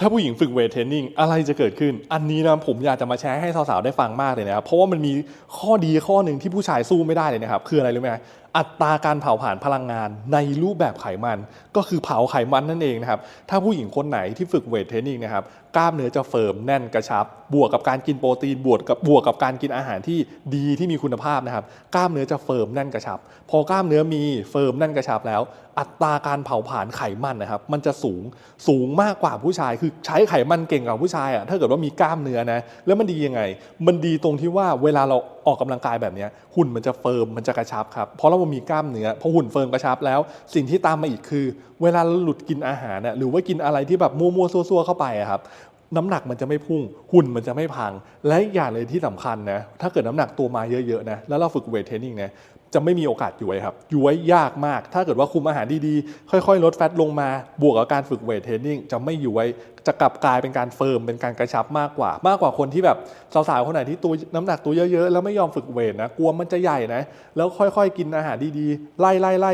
ถ้าผู้หญิงฝึกเวทเทรนนิ่งอะไรจะเกิดขึ้น อันนี้นะผมอยากจะมาแชร์ให้สาวๆได้ฟังมากเลยนะครับ เพราะว่ามันมีข้อดีข้อหนึ่งที่ผู้ชายสู้ไม่ได้เลยนะครับ คืออะไรรู้ไหม อัตราการเผาผลาญพลังงานในรูปแบบไขมัน ก็คือเผาไขมันนั่นเองนะครับ ถ้าผู้หญิงคนไหนที่ฝึกเวทเทรนนิ่งนะครับ กล้ามเนื้อจะเฟิร์มแน่นกระชับ บวกกับการกินโปรตีนบวกกับบวกกับการกินอาหารที่ดีที่มีคุณภาพนะครับ กล้ามเนื้อจะเฟิร์มแน่นกระชับ พอกล้ามเนื้อมีเฟิร์มแน่นกระชับแล้ว อัตราการเผาผลาญไขมันนะครับ มันจะสูงสูงมากกว่าผู้ชาย คือใช้ไขมันเก่งกว่าผู้ชายอะถ้าเกิดว่ามีกล้ามเนื้อนะแล้วมันดียังไง มันดีตรงที่ว่าเวลาเราออกกำลังกายแบบนี้หุ่นมันจะเฟิร์มมันจะกระชับครับเพราะเรามีกล้ามเนื้อพอหุ่นเฟิร์มกระชับแล้ว สิ่งที่ตามมาอีกคือ เวลาเราหลุดกินอาหารน่ะหรือว่ากินอะไรที่แบบมั่วๆซัวๆเข้าไปอะครับน้ำหนักมันจะไม่พุ่ง หุ่นมันจะไม่พัง และอีกอย่างเลยที่สำคัญนะ ถ้าเกิดน้ำหนักตัวมาเยอะๆนะ แล้วเราฝึกเวทเทรนนิ่งนะ จะไม่มีโอกาสย้วยครับย้วยยากมาก ถ้าเกิดว่าคุมอาหารดีๆ ค่อยๆ ลดแฟตลงมา บวกกับการฝึกเวทเทรนนิ่งจะไม่ย้วย จะกลับกลายเป็นการเฟิร์ม เป็นการกระชับมากกว่า มากกว่าคนที่แบบสาวๆ คนไหนที่ตัวน้ำหนักตัวเยอะๆ แล้วไม่ยอมฝึกเวทนะ กลัวมันจะใหญ่นะ แล้วค่อยๆ กินอาหารดีๆ ไล่ๆๆ